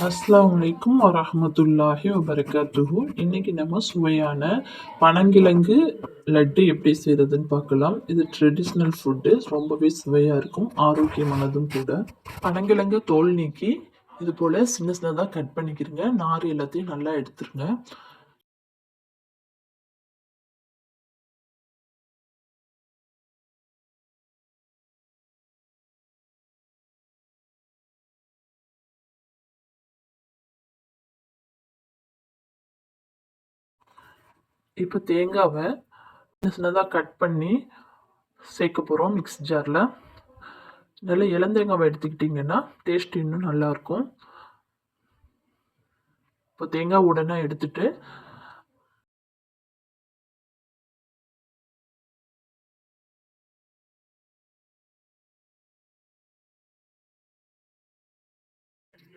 அஸ்லாம் அலைக்கும் வரஹ்மத்துல்லாஹி வபரகாத்துஹு. இன்னைக்கு நம்ம சுவையான பனங்கிழங்கு லட்டு எப்படி செய்கிறதுன்னு பார்க்கலாம். இது ட்ரெடிஷ்னல் ஃபுட்டு ரொம்பவே சுவையாக இருக்கும் ஆரோக்கியமானதும் கூட. பனங்கிழங்கு தோல் நீக்கி இது போல் சின்ன சின்னதாக கட் பண்ணிக்கிறங்க நார் எல்லாத்தையும் நல்லா எடுத்துருங்க. இப்போ தேங்காவை சின்ன சின்னதாக கட் பண்ணி சேர்க்க போகிறோம் மிக்ஸ் ஜாரில் நல்ல இளந்தேங்காவை எடுத்துக்கிட்டிங்கன்னா டேஸ்ட் இன்னும் நல்லாயிருக்கும். இப்போ தேங்காய் உடனே எடுத்துட்டு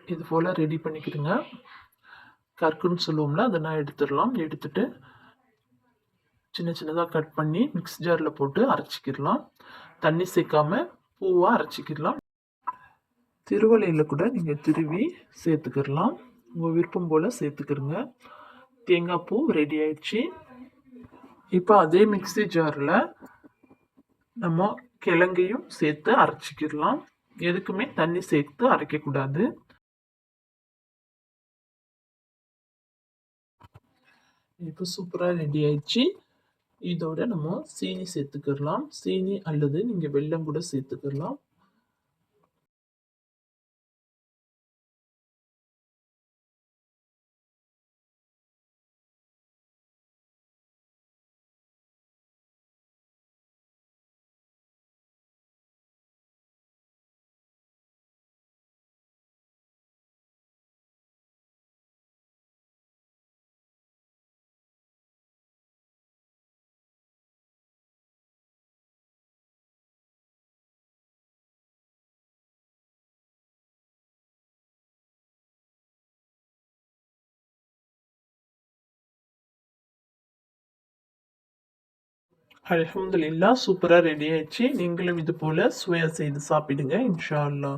இது போல் ரெடி பண்ணிக்கிடுங்க. கற்குன்னு சொல்லுவோம்ல அதை நான் எடுத்துடலாம். எடுத்துட்டு சின்ன சின்னதாக கட் பண்ணி மிக்ஸ் ஜாரில் போட்டு அரைச்சிக்கிடலாம். தண்ணி சேர்க்காம பூவாக அரைச்சிக்கிடலாம். திருவலையில் கூட நீங்கள் திருவி சேர்த்துக்கிடலாம். உங்கள் விருப்பம் போல் சேர்த்துக்கிடுங்க. தேங்காய் பூ ரெடி ஆயிடுச்சு. இப்போ அதே மிக்ஸி ஜாரில் நம்ம கிழங்கையும் சேர்த்து அரைச்சிக்கிடலாம். எதுக்குமே தண்ணி சேர்த்து அரைக்கக்கூடாது இப்போ சூப்பராக ரெடி ஆயிடுச்சு. இதோட நம்ம சீனி சேர்த்துக்கிடலாம் சீனி அல்லது நீங்கள் வெல்லம் கூட சேர்த்துக்கிடலாம் அலமதுல்லா சூப்பராக ரெடி ஆயிடுச்சு. நீங்களும் இது போல் சுவையாக செய்து சாப்பிடுங்க இன்ஷா அல்லா